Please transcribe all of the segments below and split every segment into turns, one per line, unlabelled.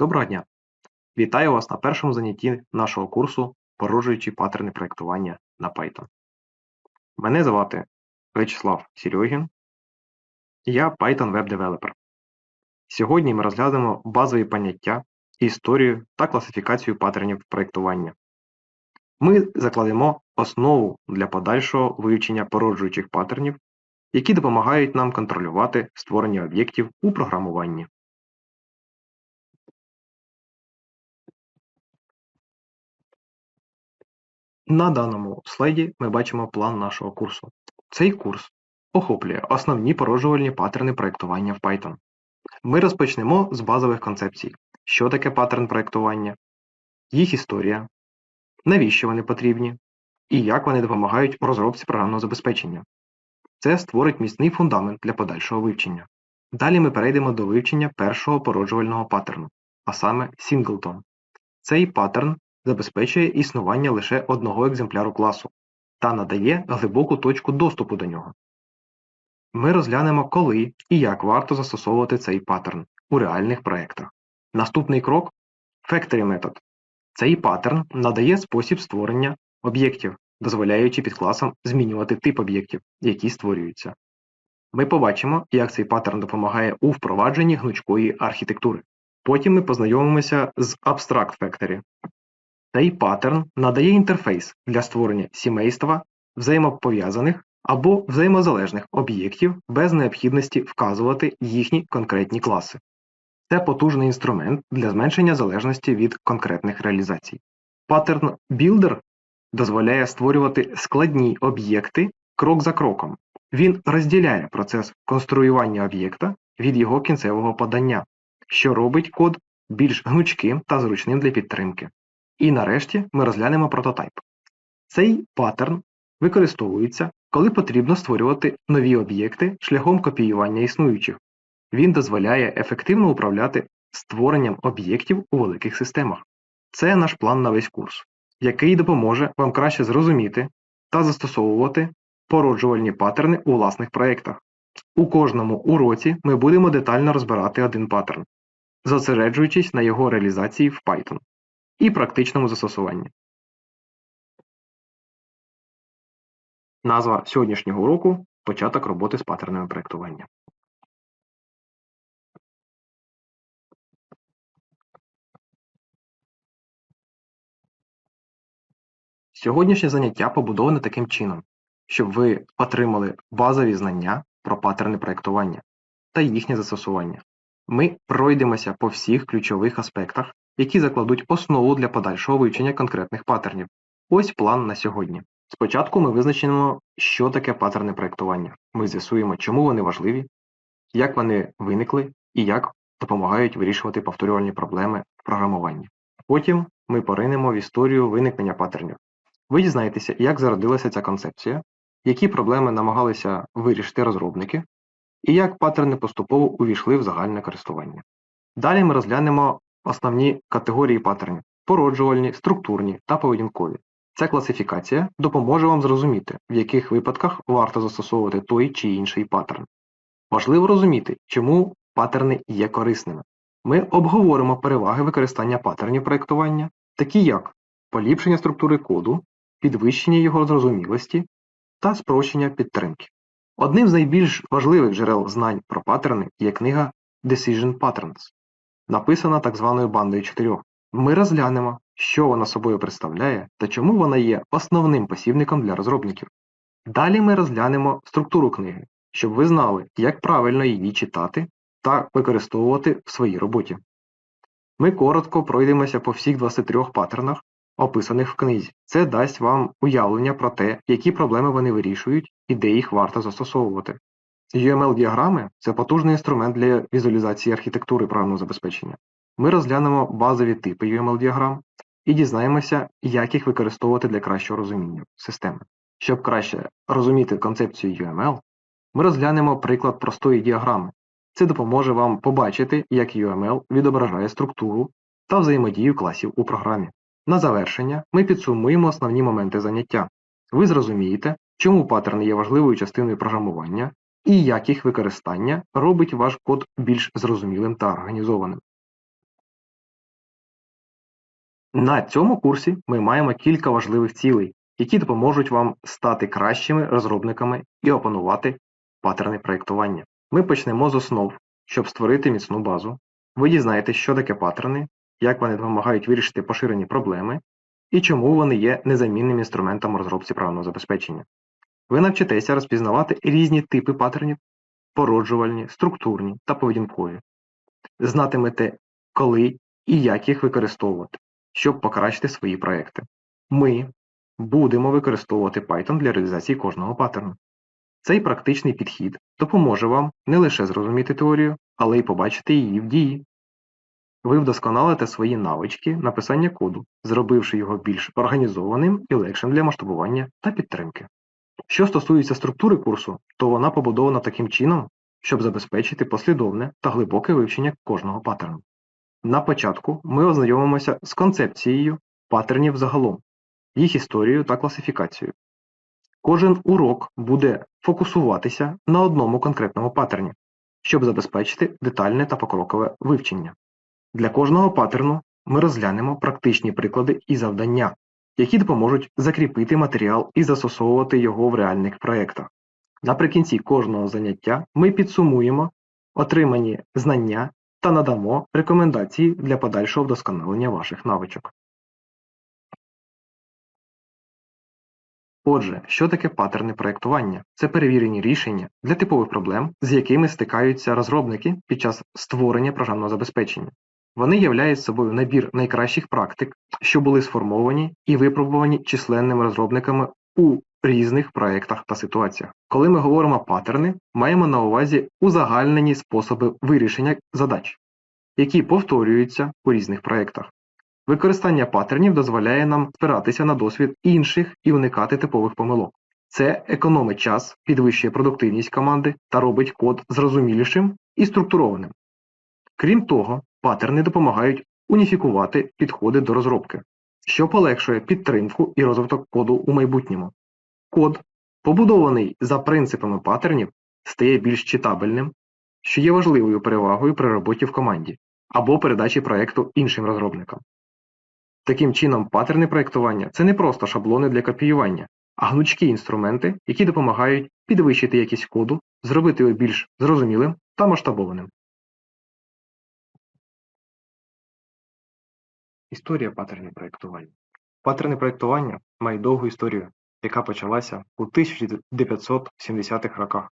Доброго дня! Вітаю вас на першому занятті нашого курсу Породжуючі паттерни проєктування на Python. Мене звати Вячеслав Серьогін, я Python Developer. Сьогодні ми розглянемо базові поняття, історію та класифікацію паттернів проєктування. Ми закладемо основу для подальшого вивчення породжуючих паттернів, які допомагають нам контролювати створення об'єктів у програмуванні. На даному слайді ми бачимо план нашого курсу. Цей курс охоплює основні породжувальні паттерни проєктування в Python. Ми розпочнемо з базових концепцій, що таке паттерн проєктування, їх історія, навіщо вони потрібні і як вони допомагають у розробці програмного забезпечення. Це створить міцний фундамент для подальшого вивчення. Далі ми перейдемо до вивчення першого породжувального паттерну, а саме Singleton. Цей паттерн забезпечує існування лише одного екземпляру класу та надає глибоку точку доступу до нього. Ми розглянемо, коли і як варто застосовувати цей паттерн у реальних проєктах. Наступний крок Factory метод. Цей паттерн надає спосіб створення об'єктів, дозволяючи підкласам змінювати тип об'єктів, які створюються. Ми побачимо, як цей паттерн допомагає у впровадженні гнучкої архітектури. Потім ми познайомимося з Abstract Factory. Цей паттерн надає інтерфейс для створення сімейства взаємопов'язаних або взаємозалежних об'єктів без необхідності вказувати їхні конкретні класи. Це потужний інструмент для зменшення залежності від конкретних реалізацій. Паттерн Builder дозволяє створювати складні об'єкти крок за кроком. Він розділяє процес конструювання об'єкта від його кінцевого подання, що робить код більш гнучким та зручним для підтримки. І нарешті ми розглянемо прототайп. Цей паттерн використовується, коли потрібно створювати нові об'єкти шляхом копіювання існуючих. Він дозволяє ефективно управляти створенням об'єктів у великих системах. Це наш план на весь курс, який допоможе вам краще зрозуміти та застосовувати породжувальні паттерни у власних проєктах. У кожному уроці ми будемо детально розбирати один паттерн, зосереджуючись на його реалізації в Python і практичному застосуванні. Назва сьогоднішнього уроку початок роботи з паттернами проєктування. Сьогоднішнє заняття побудоване таким чином, щоб ви отримали базові знання про паттерни проєктування та їхнє застосування. Ми пройдемося по всіх ключових аспектах які закладуть основу для подальшого вивчення конкретних паттернів. Ось план на сьогодні. Спочатку ми визначимо, що таке паттерни проєктування. Ми з'ясуємо, чому вони важливі, як вони виникли і як допомагають вирішувати повторювальні проблеми в програмуванні. Потім ми поринемо в історію виникнення паттернів. Ви дізнаєтеся, як зародилася ця концепція, які проблеми намагалися вирішити розробники, і як паттерни поступово увійшли в загальне користування. Далі ми розглянемо Основні категорії паттернів породжувальні, структурні та поведінкові. Ця класифікація допоможе вам зрозуміти, в яких випадках варто застосовувати той чи інший паттерн. Важливо розуміти, чому паттерни є корисними. Ми обговоримо переваги використання паттернів проєктування, такі як поліпшення структури коду, підвищення його зрозумілості та спрощення підтримки. Одним з найбільш важливих джерел знань про паттерни є книга Decision Patterns написана так званою бандою чотирьох. Ми розглянемо, що вона собою представляє та чому вона є основним посібником для розробників. Далі ми розглянемо структуру книги, щоб ви знали, як правильно її читати та використовувати в своїй роботі. Ми коротко пройдемося по всіх 23 паттернах, описаних в книзі. Це дасть вам уявлення про те, які проблеми вони вирішують і де їх варто застосовувати. UML-діаграми це потужний інструмент для візуалізації архітектури програмного забезпечення. Ми розглянемо базові типи UML-діаграм і дізнаємося, як їх використовувати для кращого розуміння системи. Щоб краще розуміти концепцію UML, ми розглянемо приклад простої діаграми. Це допоможе вам побачити, як UML відображає структуру та взаємодію класів у програмі. На завершення ми підсумуємо основні моменти заняття. Ви зрозумієте, чому паттерни є важливою частиною програмування і як їх використання робить ваш код більш зрозумілим та організованим. На цьому курсі ми маємо кілька важливих цілей, які допоможуть вам стати кращими розробниками і опанувати паттерни проєктування. Ми почнемо з основ, щоб створити міцну базу. Ви дізнаєтесь, що таке паттерни, як вони допомагають вирішити поширені проблеми і чому вони є незамінним інструментом розробці програмного забезпечення. Ви навчитеся розпізнавати різні типи паттернів породжувальні, структурні та поведінкові. Знатимете, коли і як їх використовувати, щоб покращити свої проекти. Ми будемо використовувати Python для реалізації кожного паттерну. Цей практичний підхід допоможе вам не лише зрозуміти теорію, але й побачити її в дії. Ви вдосконалите свої навички написання коду, зробивши його більш організованим і легшим для масштабування та підтримки. Що стосується структури курсу, то вона побудована таким чином, щоб забезпечити послідовне та глибоке вивчення кожного паттерну. На початку ми ознайомимося з концепцією паттернів загалом, їх історією та класифікацією. Кожен урок буде фокусуватися на одному конкретному паттерні, щоб забезпечити детальне та покрокове вивчення. Для кожного паттерну ми розглянемо практичні приклади і завдання, які допоможуть закріпити матеріал і застосовувати його в реальних проєктах. Наприкінці кожного заняття ми підсумуємо отримані знання та надамо рекомендації для подальшого вдосконалення ваших навичок. Отже, що таке паттерни проєктування? Це перевірені рішення для типових проблем, з якими стикаються розробники під час створення програмного забезпечення. Вони являють собою набір найкращих практик, що були сформовані і випробувані численними розробниками у різних проєктах та ситуаціях. Коли ми говоримо паттерни, маємо на увазі узагальнені способи вирішення задач, які повторюються у різних проєктах. Використання паттернів дозволяє нам спиратися на досвід інших і уникати типових помилок. Це економить час, підвищує продуктивність команди та робить код зрозумілішим і структурованим. Крім того, паттерни допомагають уніфікувати підходи до розробки, що полегшує підтримку і розвиток коду у майбутньому. Код, побудований за принципами паттернів, стає більш читабельним, що є важливою перевагою при роботі в команді або передачі проєкту іншим розробникам. Таким чином, паттерни проєктування це не просто шаблони для копіювання, а гнучкі інструменти, які допомагають підвищити якість коду, зробити його більш зрозумілим та масштабованим. Історія паттернів проєктування. Паттерни проєктування мають довгу історію, яка почалася у 1970-х роках.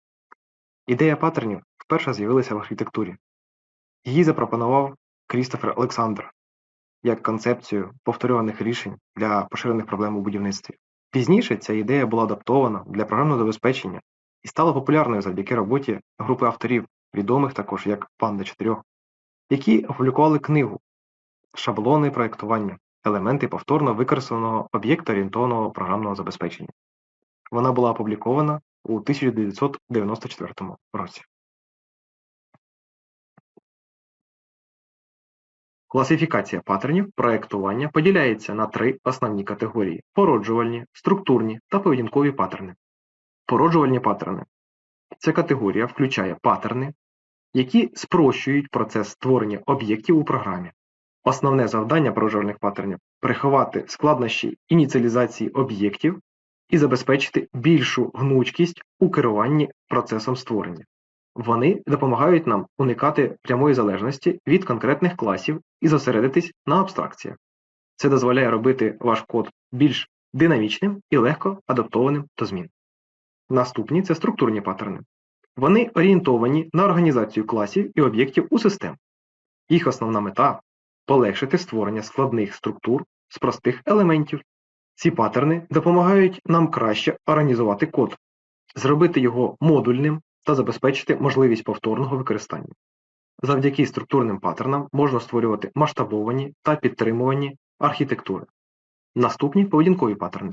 Ідея паттернів вперше з'явилася в архітектурі. Її запропонував Крістофер Олександр як концепцію повторюваних рішень для поширених проблем у будівництві. Пізніше ця ідея була адаптована для програмного забезпечення і стала популярною завдяки роботі групи авторів, відомих також як Панда 4, які опублікували книгу Шаблони проєктування, елементи повторно використаного об'єкт-орієнтованого програмного забезпечення. Вона була опублікована у 1994 році. Класифікація паттернів проєктування поділяється на три основні категорії: породжувальні, структурні та поведінкові паттерни. Породжувальні паттерни. Ця категорія включає паттерни, які спрощують процес створення об'єктів у програмі. Основне завдання породжувальних паттернів приховати складнощі ініціалізації об'єктів і забезпечити більшу гнучкість у керуванні процесом створення. Вони допомагають нам уникати прямої залежності від конкретних класів і зосередитись на абстракціях. Це дозволяє робити ваш код більш динамічним і легко адаптованим до змін. Наступні це структурні паттерни. Вони орієнтовані на організацію класів і об'єктів у систем. Їх основна мета полегшити створення складних структур з простих елементів. Ці паттерни допомагають нам краще організувати код, зробити його модульним та забезпечити можливість повторного використання. Завдяки структурним паттернам можна створювати масштабовані та підтримувані архітектури. Наступні поведінкові паттерни.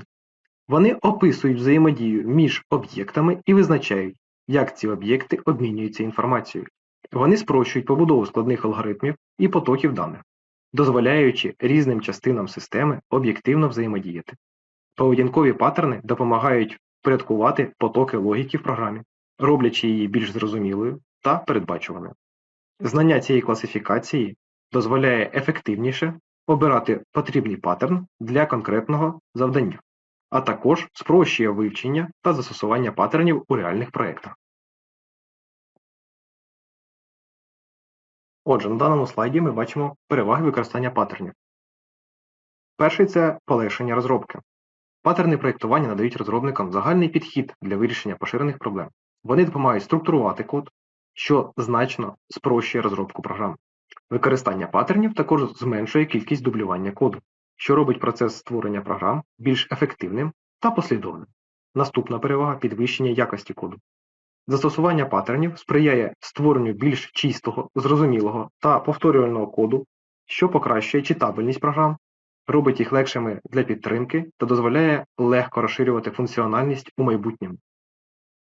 Вони описують взаємодію між об'єктами і визначають, як ці об'єкти обмінюються інформацією. Вони спрощують побудову складних алгоритмів і потоків даних, дозволяючи різним частинам системи об'єктивно взаємодіяти. Поведінкові паттерни допомагають впорядкувати потоки логіки в програмі, роблячи її більш зрозумілою та передбачуваною. Знання цієї класифікації дозволяє ефективніше обирати потрібний паттерн для конкретного завдання, а також спрощує вивчення та застосування паттернів у реальних проєктах. Отже, на даному слайді ми бачимо переваги використання паттернів. Перший це полегшення розробки. Паттерни проєктування надають розробникам загальний підхід для вирішення поширених проблем. Вони допомагають структурувати код, що значно спрощує розробку програм. Використання паттернів також зменшує кількість дублювання коду, що робить процес створення програм більш ефективним та послідовним. Наступна перевага підвищення якості коду. Застосування паттернів сприяє створенню більш чистого, зрозумілого та повторювального коду, що покращує читабельність програм, робить їх легшими для підтримки та дозволяє легко розширювати функціональність у майбутньому.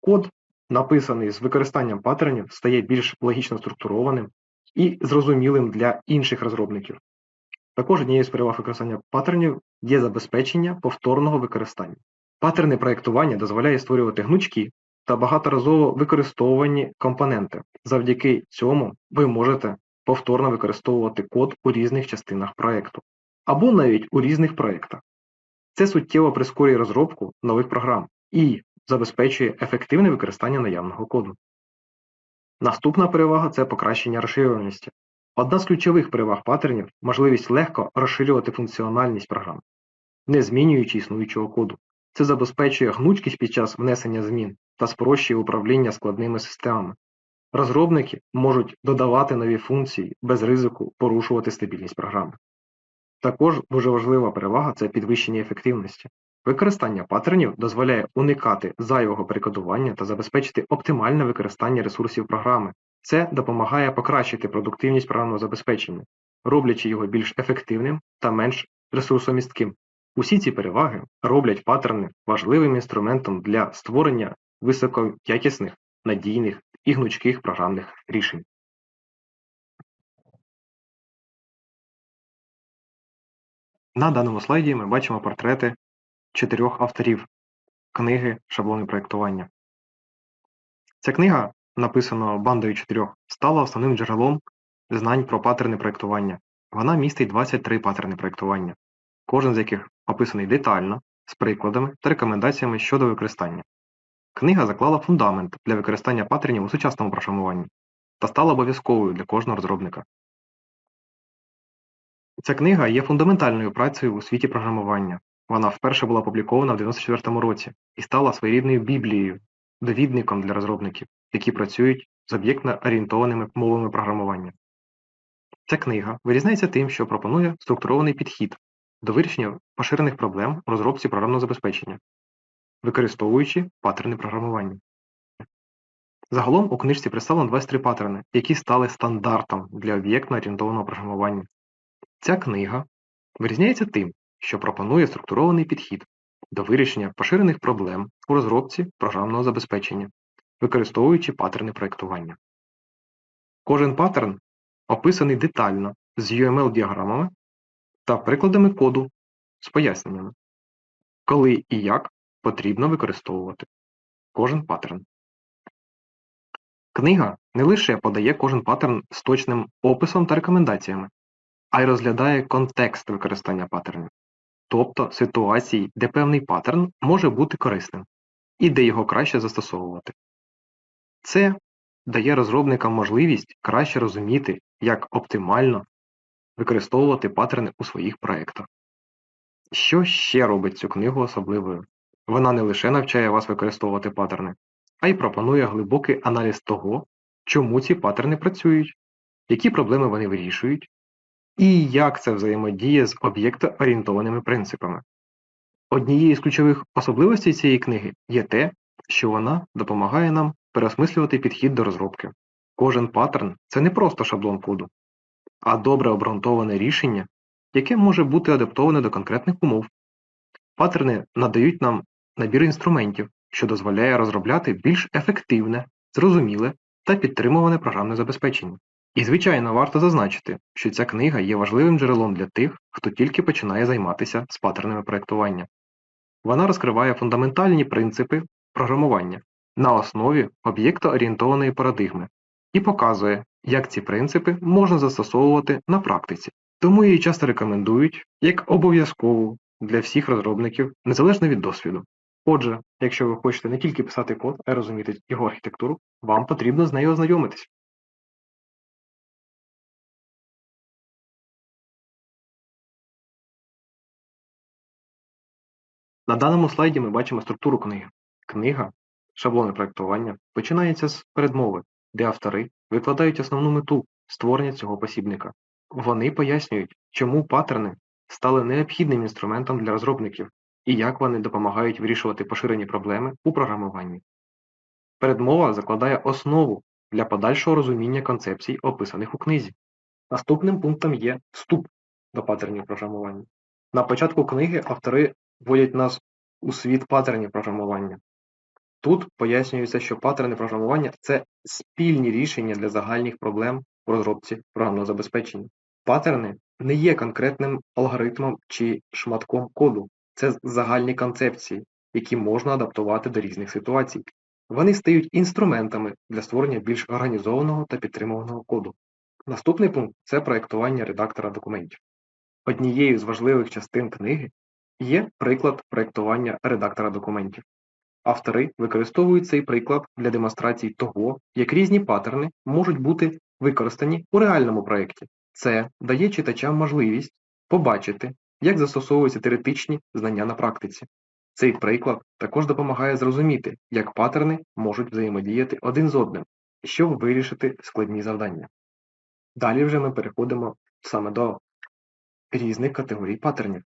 Код, написаний з використанням паттернів, стає більш логічно структурованим і зрозумілим для інших розробників. Також однією з переваг використання паттернів є забезпечення повторного використання. Паттерни проєктування дозволяє створювати гнучки та багаторазово використовувані компоненти. Завдяки цьому ви можете повторно використовувати код у різних частинах проєкту або навіть у різних проєктах. Це суттєво прискорює розробку нових програм і забезпечує ефективне використання наявного коду. Наступна перевага це покращення розширюваності. Одна з ключових переваг паттернів можливість легко розширювати функціональність програм, не змінюючи існуючого коду. Це забезпечує гнучкість під час внесення змін та спрощує управління складними системами. Розробники можуть додавати нові функції без ризику порушувати стабільність програми. Також дуже важлива перевага це підвищення ефективності. Використання паттернів дозволяє уникати зайвого перекодування та забезпечити оптимальне використання ресурсів програми. Це допомагає покращити продуктивність програмного забезпечення, роблячи його більш ефективним та менш ресурсомістким. Усі ці переваги роблять паттерни важливим інструментом для створення високоякісних, надійних і гнучких програмних рішень. На даному слайді ми бачимо портрети чотирьох авторів книги Шаблони проєктування. Ця книга, написана бандою чотирьох, стала основним джерелом знань про паттерни проєктування. Вона містить 23 паттерни проєктування, кожен з яких описаний детально, з прикладами та рекомендаціями щодо використання. Книга заклала фундамент для використання паттернів у сучасному програмуванні та стала обов'язковою для кожного розробника. Ця книга є фундаментальною працею у світі програмування. Вона вперше була опублікована в 94 році і стала своєрідною біблією, довідником для розробників, які працюють з об'єктно орієнтованими мовами програмування. Ця книга вирізняється тим, що пропонує структурований підхід до вирішення поширених проблем у розробці програмного забезпечення, використовуючи паттерни програмування. Загалом у книжці представлено 23 паттерни, які стали стандартом для об'єктно орієнтованого програмування. Ця книга вирізняється тим, що пропонує структурований підхід до вирішення поширених проблем у розробці програмного забезпечення, використовуючи паттерни проєктування. Кожен паттерн описаний детально з UML-діаграмами та прикладами коду з поясненнями, коли і як потрібно використовувати кожен паттерн. Книга не лише подає кожен паттерн з точним описом та рекомендаціями, а й розглядає контекст використання паттернів, тобто ситуації, де певний паттерн може бути корисним і де його краще застосовувати. Це дає розробникам можливість краще розуміти, як оптимально використовувати паттерни у своїх проєктах. Що ще робить цю книгу особливою? Вона не лише навчає вас використовувати паттерни, а й пропонує глибокий аналіз того, чому ці паттерни працюють, які проблеми вони вирішують, і як це взаємодіє з об'єктоорієнтованими принципами. Однією з ключових особливостей цієї книги є те, що вона допомагає нам переосмислювати підхід до розробки. Кожен паттерн це не просто шаблон коду, а добре обґрунтоване рішення, яке може бути адаптоване до конкретних умов. Паттерни надають нам набір інструментів, що дозволяє розробляти більш ефективне, зрозуміле та підтримуване програмне забезпечення. І, звичайно, варто зазначити, що ця книга є важливим джерелом для тих, хто тільки починає займатися з паттернами проєктування. Вона розкриває фундаментальні принципи програмування на основі об'єктоорієнтованої парадигми і показує, як ці принципи можна застосовувати на практиці. Тому її часто рекомендують як обов'язкову для всіх розробників, незалежно від досвіду. Отже, якщо ви хочете не тільки писати код, а й розуміти його архітектуру, вам потрібно з нею ознайомитись. На даному слайді ми бачимо структуру книги. Книга, шаблони проєктування, починається з передмови, де автори викладають основну мету створення цього посібника. Вони пояснюють, чому паттерни стали необхідним інструментом для розробників і як вони допомагають вирішувати поширені проблеми у програмуванні. Передмова закладає основу для подальшого розуміння концепцій, описаних у книзі. Наступним пунктом є вступ до паттернів програмування. На початку книги автори вводять нас у світ паттернів програмування. Тут пояснюється, що паттерни програмування це спільні рішення для загальних проблем в розробці програмного забезпечення. Паттерни не є конкретним алгоритмом чи шматком коду, це загальні концепції, які можна адаптувати до різних ситуацій. Вони стають інструментами для створення більш організованого та підтримуваного коду. Наступний пункт це проєктування редактора документів. Однією з важливих частин книги є приклад проєктування редактора документів. Автори використовують цей приклад для демонстрації того, як різні паттерни можуть бути використані у реальному проєкті. Це дає читачам можливість побачити, як застосовуються теоретичні знання на практиці. Цей приклад також допомагає зрозуміти, як паттерни можуть взаємодіяти один з одним, щоб вирішити складні завдання. Далі вже ми переходимо саме до різних категорій паттернів.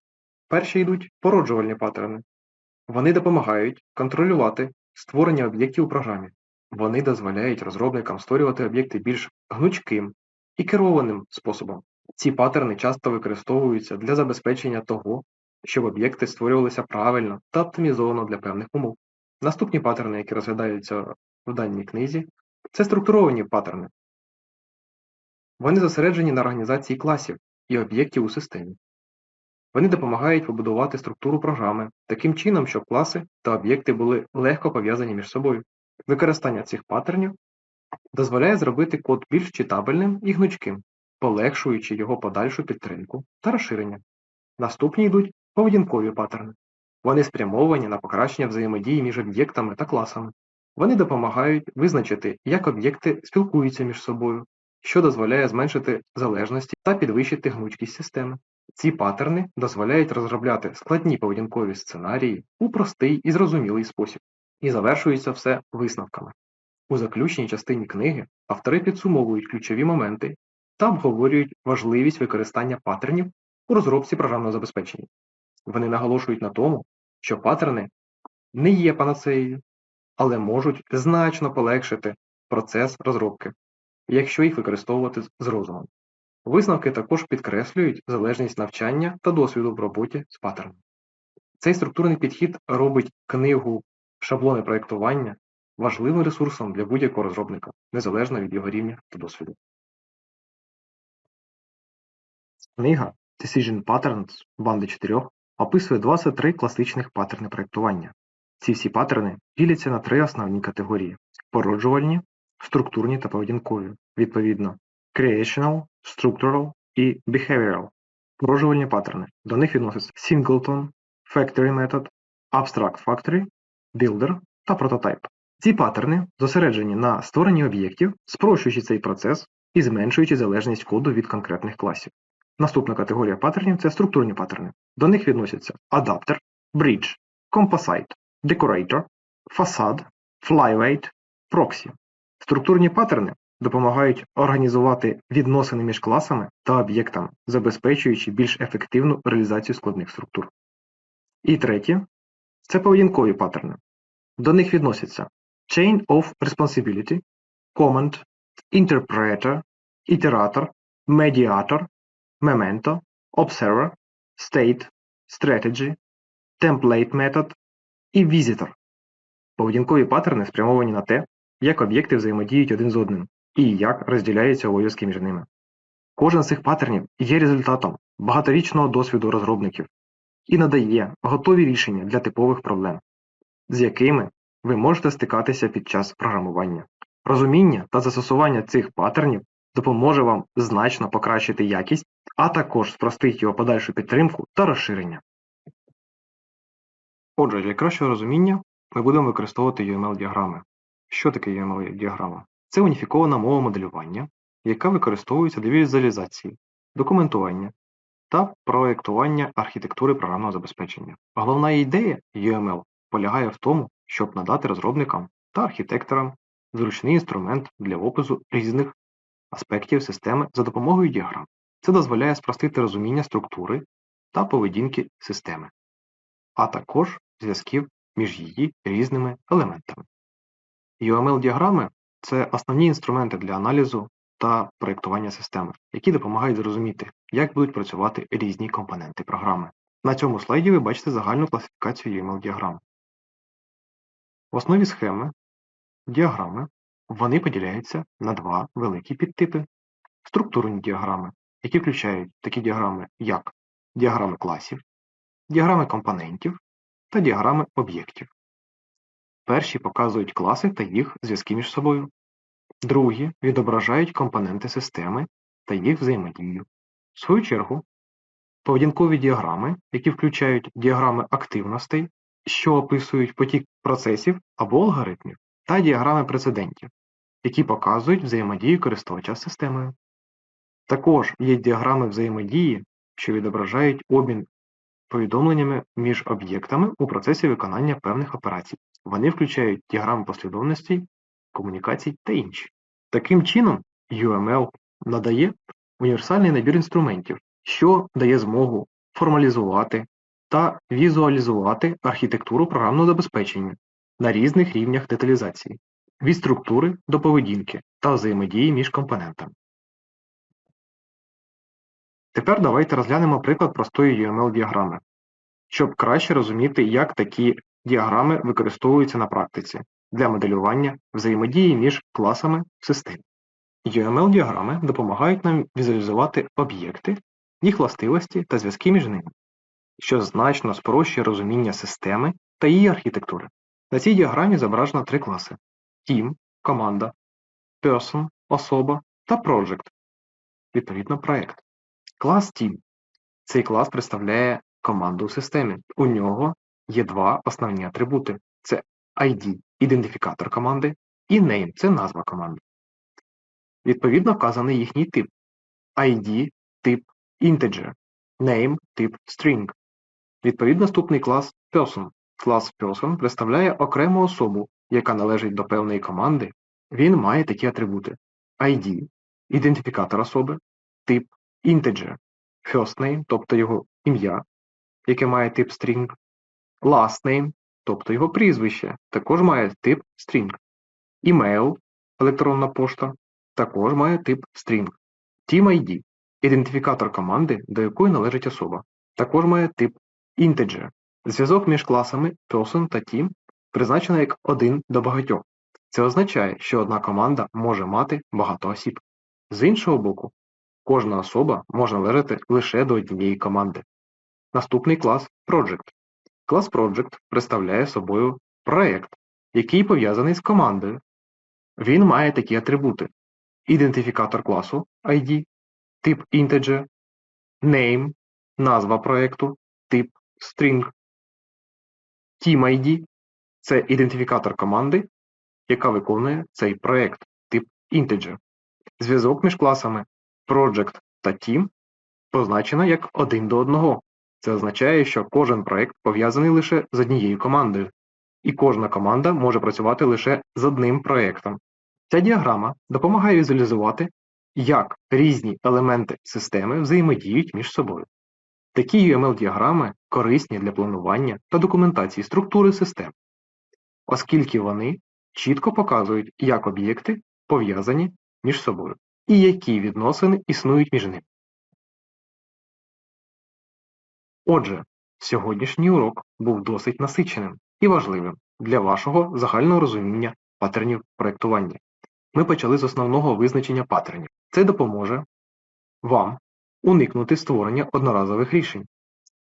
Перші йдуть породжувальні паттерни. Вони допомагають контролювати створення об'єктів у програмі. Вони дозволяють розробникам створювати об'єкти більш гнучким і керованим способом. Ці паттерни часто використовуються для забезпечення того, щоб об'єкти створювалися правильно та оптимізовано для певних умов. Наступні паттерни, які розглядаються в даній книзі, це структуровані паттерни. Вони зосереджені на організації класів і об'єктів у системі. Вони допомагають побудувати структуру програми таким чином, щоб класи та об'єкти були легко пов'язані між собою. Використання цих паттернів дозволяє зробити код більш читабельним і гнучким, полегшуючи його подальшу підтримку та розширення. Наступні йдуть поведінкові паттерни. Вони спрямовані на покращення взаємодії між об'єктами та класами. Вони допомагають визначити, як об'єкти спілкуються між собою, що дозволяє зменшити залежності та підвищити гнучкість системи. Ці паттерни дозволяють розробляти складні поведінкові сценарії у простий і зрозумілий спосіб, і завершується все висновками. У заключній частині книги автори підсумовують ключові моменти та обговорюють важливість використання паттернів у розробці програмного забезпечення. Вони наголошують на тому, що паттерни не є панацеєю, але можуть значно полегшити процес розробки, якщо їх використовувати з розумом. Висновки також підкреслюють залежність навчання та досвіду в роботі з паттерном. Цей структурний підхід робить книгу шаблони проєктування важливим ресурсом для будь-якого розробника, незалежно від його рівня та досвіду. Книга Decision Patterns банди 4 описує 23 класичних паттерни проєктування. Ці всі паттерни діляться на три основні категорії: породжувальні, структурні та поведінкові, відповідно, Creational, Structural і Behavioral. Породжувальні паттерни. До них відносяться Singleton, Factory Method, Abstract Factory, Builder та Prototype. Ці паттерни зосереджені на створенні об'єктів, спрощуючи цей процес і зменшуючи залежність коду від конкретних класів. Наступна категорія паттернів це структурні паттерни. До них відносяться Adapter, Bridge, Composite, Decorator, Facade, Flyweight, Proxy. Структурні паттерни допомагають організувати відносини між класами та об'єктами, забезпечуючи більш ефективну реалізацію складних структур. І третє це поведінкові паттерни. До них відносяться Chain of Responsibility, Command, Interpreter, Iterator, Mediator, Memento, Observer, State, Strategy, Template Method і Visitor. Поведінкові паттерни спрямовані на те, як об'єкти взаємодіють один з одним і як розділяються обов'язки між ними. Кожен з цих паттернів є результатом багаторічного досвіду розробників і надає готові рішення для типових проблем, з якими ви можете стикатися під час програмування. Розуміння та застосування цих паттернів допоможе вам значно покращити якість, а також спростить його подальшу підтримку та розширення. Отже, для кращого розуміння ми будемо використовувати UML-діаграми. Що таке UML-діаграма? Це уніфікована мова моделювання, яка використовується для візуалізації, документування та проєктування архітектури програмного забезпечення. Головна ідея UML полягає в тому, щоб надати розробникам та архітекторам зручний інструмент для опису різних аспектів системи за допомогою діаграм. Це дозволяє спростити розуміння структури та поведінки системи, а також зв'язків між її різними елементами. UML-діаграми це основні інструменти для аналізу та проєктування системи, які допомагають зрозуміти, як будуть працювати різні компоненти програми. На цьому слайді ви бачите загальну класифікацію UML-діаграм. В основі схеми діаграми вони поділяються на два великі підтипи структурні діаграми, які включають такі діаграми, як діаграми класів, діаграми компонентів та діаграми об'єктів. Перші показують класи та їх зв'язки між собою. Другі відображають компоненти системи та їх взаємодію. В свою чергу, поведінкові діаграми, які включають діаграми активностей, що описують потік процесів або алгоритмів, та діаграми прецедентів, які показують взаємодію користувача з системою. Також є діаграми взаємодії, що відображають обмін повідомленнями між об'єктами у процесі виконання певних операцій. Вони включають діаграми послідовностей, комунікацій та інші. Таким чином, UML надає універсальний набір інструментів, що дає змогу формалізувати та візуалізувати архітектуру програмного забезпечення на різних рівнях деталізації, від структури до поведінки та взаємодії між компонентами. Тепер давайте розглянемо приклад простої UML-діаграми, щоб краще розуміти, як такі діаграми використовуються на практиці для моделювання взаємодії між класами в системі. UML-діаграми допомагають нам візуалізувати об'єкти, їх властивості та зв'язки між ними, що значно спрощує розуміння системи та її архітектури. На цій діаграмі зображено три класи: Team – команда, Person – особа та Project – відповідно проект. Клас Team. Цей клас представляє команду в системі. У нього є два основні атрибути: це ID ідентифікатор команди, і name це назва команди. Відповідно вказаний їхній тип. ID тип integer, name тип string. Відповідно наступний клас Person. Клас Person представляє окрему особу, яка належить до певної команди. Він має такі атрибути: ID ідентифікатор особи, тип integer, first name, тобто його ім'я, яке має тип string, last name, тобто його прізвище, також має тип string. Email, електронна пошта, також має тип string. TeamID ідентифікатор команди, до якої належить особа, також має тип integer. Зв'язок між класами person та team призначено як один до багатьох. Це означає, що одна команда може мати багато осіб. З іншого боку, кожна особа може належати лише до однієї команди. Наступний клас Project. Клас Project представляє собою проект, який пов'язаний з командою. Він має такі атрибути: ідентифікатор класу ID, тип integer, name, назва проекту, тип string. TeamID – це ідентифікатор команди, яка виконує цей проект, тип integer. Зв'язок між класами Project та Team позначено як один до одного. Це означає, що кожен проект пов'язаний лише з однією командою, і кожна команда може працювати лише з одним проектом. Ця діаграма допомагає візуалізувати, як різні елементи системи взаємодіють між собою. Такі UML-діаграми корисні для планування та документації структури систем, оскільки вони чітко показують, як об'єкти пов'язані між собою і які відносини існують між ними. Отже, сьогоднішній урок був досить насиченим і важливим для вашого загального розуміння паттернів проєктування. Ми почали з основного визначення паттернів. Це допоможе вам уникнути створення одноразових рішень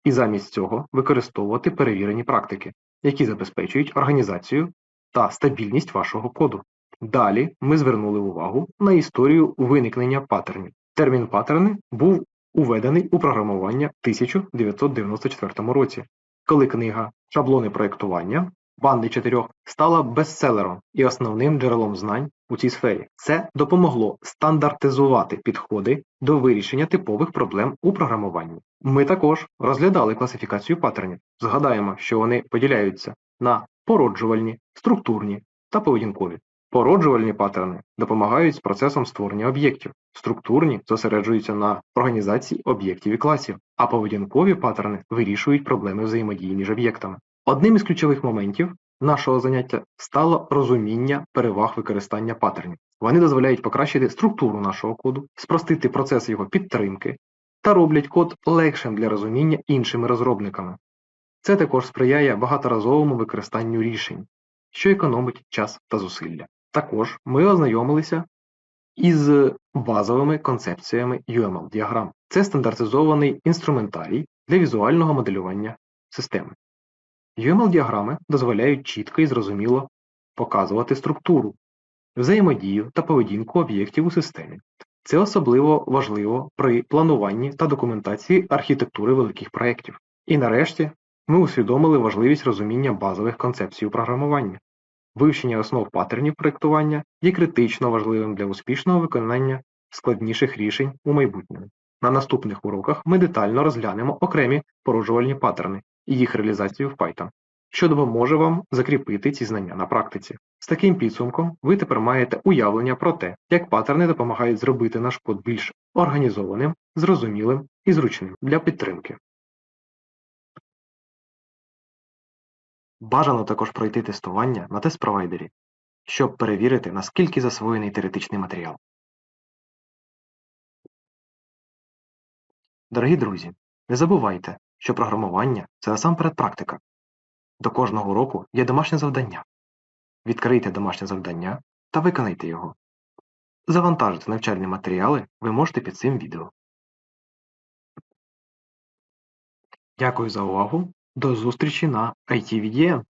і замість цього використовувати перевірені практики, які забезпечують організацію та стабільність вашого коду. Далі ми звернули увагу на історію виникнення паттернів. Термін паттерни був уведений у програмування в 1994 році, коли книга Шаблони проєктування банди чотирьох стала бестселером і основним джерелом знань у цій сфері. Це допомогло стандартизувати підходи до вирішення типових проблем у програмуванні. Ми також розглядали класифікацію паттернів. Згадаємо, що вони поділяються на породжувальні, структурні та поведінкові. Породжувальні паттерни допомагають з процесом створення об'єктів, структурні зосереджуються на організації об'єктів і класів, а поведінкові паттерни вирішують проблеми взаємодії між об'єктами. Одним із ключових моментів нашого заняття стало розуміння переваг використання паттернів. Вони дозволяють покращити структуру нашого коду, спростити процес його підтримки та роблять код легшим для розуміння іншими розробниками. Це також сприяє багаторазовому використанню рішень, що економить час та зусилля. Також ми ознайомилися із базовими концепціями UML-діаграм. Це стандартизований інструментарій для візуального моделювання системи. UML-діаграми дозволяють чітко і зрозуміло показувати структуру, взаємодію та поведінку об'єктів у системі. Це особливо важливо при плануванні та документації архітектури великих проєктів. І нарешті ми усвідомили важливість розуміння базових концепцій у програмуванні. Вивчення основ паттернів проєктування є критично важливим для успішного виконання складніших рішень у майбутньому. На наступних уроках ми детально розглянемо окремі породжувальні паттерни і їх реалізацію в Python, що допоможе вам закріпити ці знання на практиці. З таким підсумком ви тепер маєте уявлення про те, як паттерни допомагають зробити наш код більш організованим, зрозумілим і зручним для підтримки. Бажано також пройти тестування на тест-провайдері, щоб перевірити, наскільки засвоєний теоретичний матеріал. Дорогі друзі, не забувайте, що програмування це насамперед практика. До кожного уроку є домашнє завдання. Відкрийте домашнє завдання та виконайте його. Завантажити навчальні матеріали ви можете під цим відео. Дякую за увагу. До зустрічі на ITVDM.